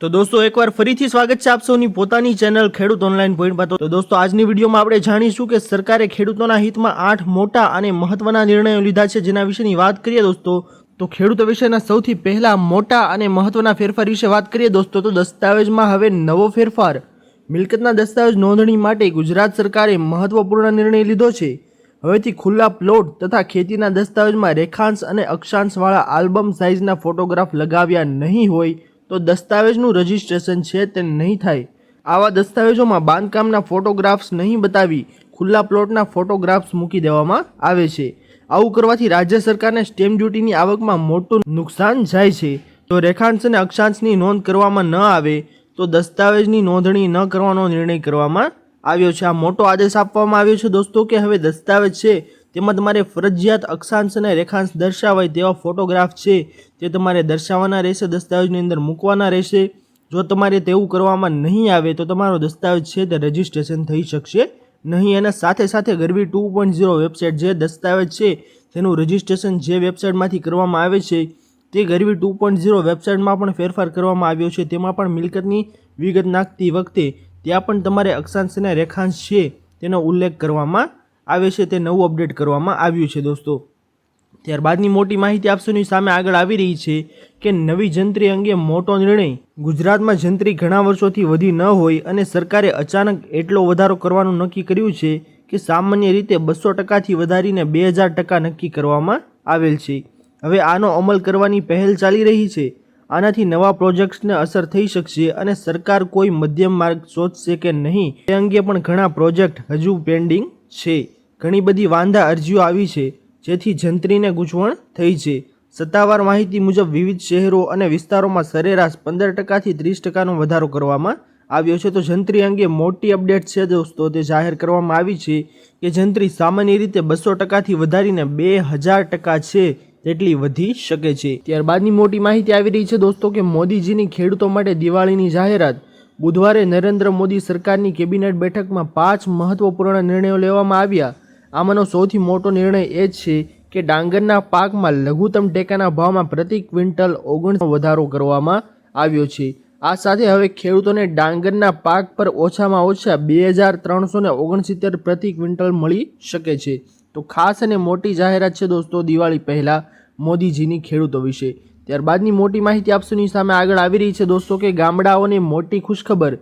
તો દોસ્તો, એકવાર ફરીથી સ્વાગત છે આપ સૌની પોતાની ચેનલ ખેડૂત ઓનલાઈન પોઈન્ટ પર. તો દોસ્તો, આજની વિડીયોમાં આપણે જાણીશું કે સરકારે ખેડૂતોના હિતમાં આઠ મોટા અને મહત્વના નિર્ણયો લીધા છે જેના વિશેની વાત કરીએ દોસ્તો, તો ખેડૂતો વિશેના સૌથી પહેલા મોટા અને મહત્વના ફેરફાર વિશે વાત કરીએ દોસ્તો, તો દસ્તાવેજમાં હવે નવો ફેરફાર. મિલકતના દસ્તાવેજ નોંધણી માટે ગુજરાત સરકારે મહત્વપૂર્ણ નિર્ણય લીધો છે. હવેથી ખુલ્લા પ્લોટ તથા ખેતીના દસ્તાવેજમાં રેખાંશ અને અક્ષાંશવાળા આલ્બમ સાઇઝના ફોટોગ્રાફ લગાવ્યા નહીં હોય તો દસ્તાવેજનું રજિસ્ટ્રેશન છે તે નહીં થાય. આવા દસ્તાવેજોમાં બાંધકામના ફોટોગ્રાફ્સ નહીં બતાવી ખુલ્લા પ્લોટના ફોટોગ્રાફ્સ મૂકી દેવામાં આવે છે. આવું કરવાથી રાજ્ય સરકારને સ્ટેમ્પ ડ્યુટીની આવકમાં મોટું નુકસાન જાય છે. જો રેખાંશ અને અક્ષાંશની નોંધ કરવામાં ન આવે, તો દસ્તાવેજની નોંધણી ન કરવાનો નિર્ણય કરવામાં આવ્યો છે. આ મોટો આદેશ આપવામાં આવ્યો છે દોસ્તો કે હવે દસ્તાવેજ છે તેમાં તમારે ફરજિયાત અક્ષાંશ અને રેખાંશ દર્શાવાય તેવા ફોટોગ્રાફ છે, તે તમારે દર્શાવવાના રહેશે, દસ્તાવેજની અંદર મૂકવાના રહેશે. જો તમારે તેવું કરવામાં નહીં આવે, તો તમારો દસ્તાવેજ છે તે રજિસ્ટ્રેશન થઈ શકશે નહીં. અને સાથે સાથે Garvi two point zero website જે દસ્તાવેજ છે, તેનું રજિસ્ટ્રેશન જે વેબસાઇટમાંથી કરવામાં આવે છે, તે ગરવી ટુ પોઈન્ટ ઝીરો વેબસાઇટમાં પણ ફેરફાર કરવામાં આવ્યો છે. તેમાં પણ મિલકતની વિગત નાખતી વખતે ત્યાં પણ તમારે અક્ષાંશ અને રેખાંશ છે, તેનો ઉલ્લેખ કરવામાં આવે છે તે નવું અપડેટ કરવામાં આવ્યું છે, દોસ્તો. ત્યારબાદની મોટી માહિતી આપશોની સામે આગળ આવી રહી છે કે નવી જંત્રી અંગે મોટો નિર્ણય ગુજરાતમાં જંત્રી ઘણા વર્ષોથી વધી ન હોય અને સરકારે અચાનક એટલો વધારો કરવાનું નક્કી કર્યું છે કે સામાન્ય રીતે બસો ટકાથી વધારીને બે હજાર ટકા નક્કી કરવામાં આવેલ છે. હવે આનો અમલ કરવાની પહેલ ચાલી રહી છે. આનાથી નવા પ્રોજેક્ટ્સને અસર થઈ શકશે અને સરકાર કોઈ મધ્યમ માર્ગ શોધશે કે નહીં તે અંગે પણ ઘણા પ્રોજેક્ટ હજુ પેન્ડિંગ છે. ઘણી બધી વાંધા અરજીઓ આવી છે, જેથી જંત્રીને ગૂંચવણ થઈ છે. સત્તાવાર માહિતી મુજબ વિવિધ શહેરો અને વિસ્તારોમાં સરેરાશ પંદર ટકાથી ત્રીસ ટકાનો વધારો કરવામાં આવ્યો છે. તો જંત્રી અંગે મોટી અપડેટ છે દોસ્તો, તે જાહેર કરવામાં આવી છે કે જંત્રી સામાન્ય રીતે બસો ટકાથી વધારીને બે હજાર ટકા છે તેટલી વધી શકે છે. ત્યારબાદની મોટી માહિતી આવી રહી છે દોસ્તો કે મોદીજીની ખેડૂતો માટે દિવાળીની જાહેરાત. બુધવારે નરેન્દ્ર મોદી સરકારની કેબિનેટ બેઠકમાં પાંચ મહત્વપૂર્ણ નિર્ણયો લેવામાં આવ્યા. આમાંનો સૌથી મોટો નિર્ણય એ છે કે ડાંગરના પાકમાં લઘુત્તમ ટેકાના ભાવમાં પ્રતિ ક્વિન્ટલ ઓગણીસ વધારો કરવામાં આવ્યો છે. આ સાથે હવે ખેડૂતોને ડાંગરના પાક પર ઓછામાં ઓછા બે હજાર ત્રણસો ને ઓગણસિત્તેર પ્રતિ ક્વિન્ટલ મળી શકે છે. તો ખાસ અને મોટી જાહેરાત છે દોસ્તો દિવાળી પહેલાં મોદીજીની ખેડૂતો વિશે. ત્યારબાદની મોટી માહિતી આપસોની સામે આગળ આવી રહી છે દોસ્તો કે ગામડાઓની મોટી ખુશખબર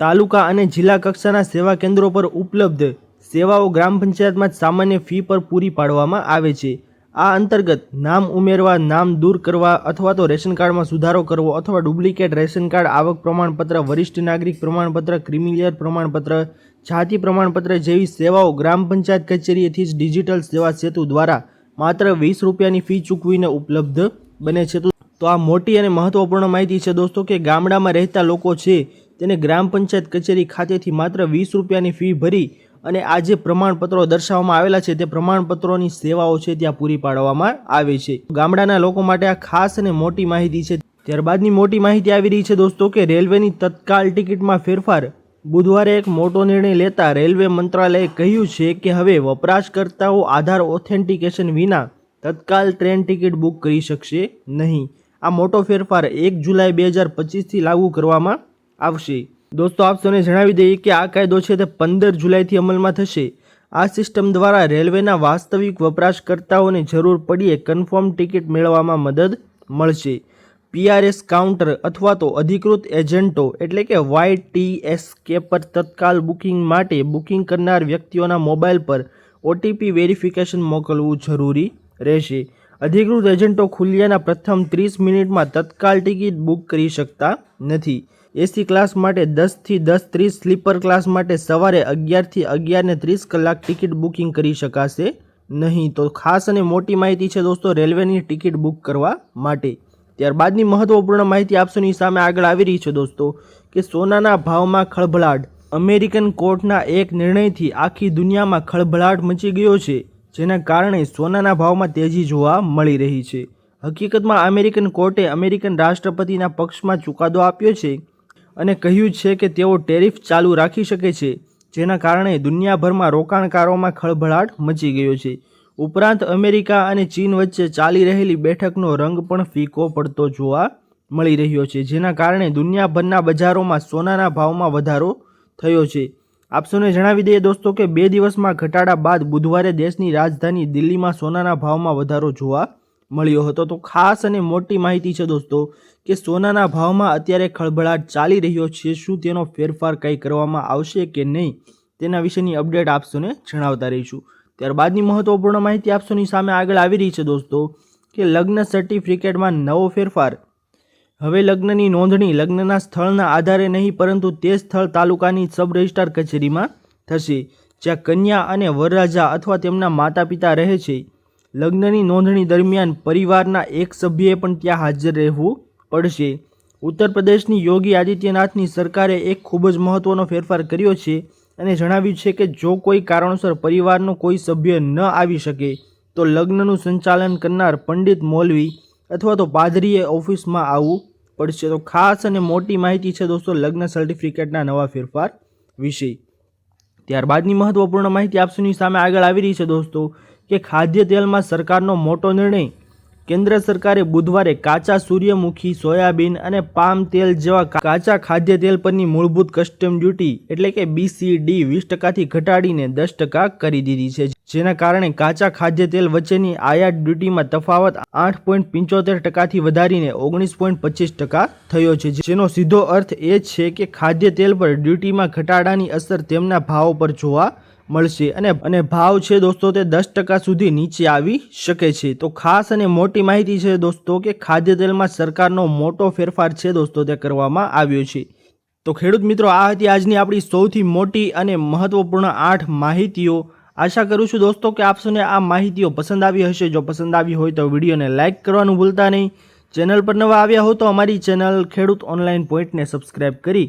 તાલુકા અને જિલ્લા કક્ષાના સેવા કેન્દ્રો પર ઉપલબ્ધ સેવાઓ ગ્રામ પંચાયતમાં સામાન્ય ફી પર પૂરી પાડવામાં આવે છે. આ અંતર્ગત નામ ઉમેરવા, નામ દૂર કરવા અથવા તો રેશન કાર્ડમાં સુધારો કરવો અથવા ડુપ્લિકેટ રેશન કાર્ડ, આવક પ્રમાણપત્ર, વરિષ્ઠ નાગરિક પ્રમાણપત્ર, ક્રિમિલિયર પ્રમાણપત્ર, જાતિ પ્રમાણપત્ર જેવી સેવાઓ ગ્રામ પંચાયત કચેરીએથી જ ડિજિટલ સેવા સેતુ દ્વારા માત્ર વીસ રૂપિયાની ફી ચૂકવીને ઉપલબ્ધ બને છે. તો આ મોટી અને મહત્વપૂર્ણ માહિતી છે દોસ્તો કે ગામડામાં રહેતા લોકો છે તેને ગ્રામ પંચાયત કચેરી ખાતેથી માત્ર વીસ રૂપિયાની ફી ભરી અને આ જે પ્રમાણપત્રો દર્શાવવામાં આવેલા છે તે પ્રમાણપત્રોની સેવાઓ છે ત્યાં પૂરી પાડવામાં આવે છે. ગામડાના લોકો માટે આ ખાસ અને મોટી માહિતી છે. ત્યારબાદની મોટી માહિતી આવી રહી છે દોસ્તો કે રેલવેની તત્કાલ ટિકિટમાં ફેરફાર. બુધવારે એક મોટો નિર્ણય લેતા રેલવે મંત્રાલયે કહ્યું છે કે હવે વપરાશકર્તાઓ આધાર ઓથેન્ટિકેશન વિના તત્કાલ ટ્રેન ટિકિટ બુક કરી શકશે નહીં. આ મોટો ફેરફાર એક જુલાઈ બે હજાર પચીસથી લાગુ કરવામાં આવશે. દોસ્તો, આપ સૌને જણાવી દઈએ કે આ કાયદો છે તે પંદર જુલાઈથી અમલમાં થશે. આ સિસ્ટમ દ્વારા રેલવેના વાસ્તવિક વપરાશકર્તાઓને જરૂર પડીએ કન્ફર્મ ટિકિટ મેળવવામાં મદદ મળશે. પીઆરએસ કાઉન્ટર અથવા તો અધિકૃત એજન્ટો એટલે કે વાય ટી એસ કે પર તત્કાલ બુકિંગ માટે બુકિંગ કરનાર વ્યક્તિઓના મોબાઈલ પર ઓટીપી વેરિફિકેશન મોકલવું જરૂરી રહેશે. અધિકૃત એજન્ટો ખુલ્યાના પ્રથમ ત્રીસ મિનિટમાં તત્કાલ ટિકિટ બુક કરી શકતા નથી. એસી ક્લાસ માટે દસથી દસ ત્રીસ સ્લીપર ક્લાસ માટે સવારે અગિયારથી અગિયારને ત્રીસ કલાક ટિકિટ બુકિંગ કરી શકાશે નહીં. તો ખાસ અને મોટી માહિતી છે દોસ્તો, રેલવેની ટિકિટ બુક કરવા માટે. ત્યારબાદની મહત્વપૂર્ણ માહિતી આપશોની સામે આગળ આવી રહી છે દોસ્તો, કે સોનાના ભાવમાં ખળભળાટ. અમેરિકન કોર્ટના એક નિર્ણયથી આખી દુનિયામાં ખળભળાટ મચી ગયો છે, જેના કારણે સોનાના ભાવમાં તેજી જોવા મળી રહી છે. હકીકતમાં અમેરિકન કોર્ટે અમેરિકન રાષ્ટ્રપતિના પક્ષમાં ચુકાદો આપ્યો છે અને કહ્યું છે કે તેઓ ટેરિફ ચાલુ રાખી શકે છે, જેના કારણે દુનિયાભરમાં રોકાણકારોમાં ખળભળાટ મચી ગયો છે. ઉપરાંત અમેરિકા અને ચીન વચ્ચે ચાલી રહેલી બેઠકનો રંગ પણ ફીકો પડતો જોવા મળી રહ્યો છે, જેના કારણે દુનિયાભરના બજારોમાં સોનાના ભાવમાં વધારો થયો છે. આપસોને જણાવી દઈએ દોસ્તો કે બે દિવસમાં ઘટાડા બાદ બુધવારે દેશની રાજધાની દિલ્હીમાં સોનાના ભાવમાં વધારો જોવા મળ્યો હતો. તો ખાસ અને મોટી માહિતી છે દોસ્તો કે સોનાના ભાવમાં અત્યારે ખળભળાટ ચાલી રહ્યો છે. શું તેનો ફેરફાર કંઈ કરવામાં આવશે કે નહીં તેના વિશેની અપડેટ આપશોને જણાવતા રહીશું. ત્યારબાદની મહત્વપૂર્ણ માહિતી આપશોની સામે આગળ આવી રહી છે દોસ્તો કે લગ્ન સર્ટિફિકેટમાં નવો ફેરફાર. હવે લગ્નની નોંધણી લગ્નના સ્થળના આધારે નહીં, પરંતુ તે સ્થળ તાલુકાની સબ રજિસ્ટ્રાર કચેરીમાં થશે, જ્યાં કન્યા અને વરરાજા અથવા તેમના માતા પિતા રહે છે. લગ્નની નોંધણી દરમિયાન પરિવારના એક સભ્યએ પણ ત્યાં હાજર રહેવું પડશે. ઉત્તર પ્રદેશની યોગી આદિત્યનાથની સરકારે એક ખૂબ જ મહત્ત્વનો ફેરફાર કર્યો છે અને જણાવ્યું છે કે જો કોઈ કારણોસર પરિવારનો કોઈ સભ્ય ન આવી શકે, તો લગ્નનું સંચાલન કરનાર પંડિત મૌલવી અથવા તો પાદરીએ ઓફિસમાં આવવું પડશે. તો ખાસ અને મોટી માહિતી છે દોસ્તો લગ્ન સર્ટિફિકેટના નવા ફેરફાર વિશે. ત્યારબાદની મહત્વપૂર્ણ માહિતી આપસુની સામે આગળ આવી રહી છે દોસ્તો. કે ખાદ્ય તેલમાં સરકારનો મોટો નિર્ણય? કેન્દ્ર સરકારે બુધવારે કાચા સૂર્યમુખી, સોયાબીન અને પામ તેલ જેવા કાચા ખાદ્ય તેલ પરની મૂળભૂત કસ્ટમ ડ્યુટી એટલે કે બીસીડી વીસ ટકાથી ઘટાડીને દસ ટકા કરી દીધી છે. જેના કારણે કાચા ખાદ્ય તેલ વચ્ચેની આયાત ડ્યુટીમાં તફાવત આઠ પોઈન્ટ પંચોતેર ટકાથી વધારીને ઓગણીસ પોઈન્ટ પચીસ ટકા થયો છે. જેનો સીધો અર્થ એ છે કે ખાદ્ય તેલ પર ડ્યુટીમાં ઘટાડાની અસર તેમના ભાવ પર જોવા મળશે. અને અને ભાવ છે દોસ્તો તે દસ ટકા સુધી નીચે આવી શકે છે. તો ખાસ અને મોટી માહિતી છે દોસ્તો કે ખાદ્ય તેલમાં સરકારનો મોટો ફેરફાર છે દોસ્તો તે કરવામાં આવ્યો છે. તો ખેડૂત મિત્રો, આ હતી આજની આપણી સૌથી મોટી અને મહત્વપૂર્ણ આઠ માહિતીઓ. આશા કરું છું દોસ્તો કે આપસોને આ માહિતીઓ પસંદ આવી હશે. જો પસંદ આવી હોય તો વિડીયોને લાઇક કરવાનું ભૂલતા નહીં. ચેનલ પર નવા આવ્યા હો તો અમારી ચેનલ ખેડૂત ઓનલાઈન પોઈન્ટને સબસ્ક્રાઇબ કરી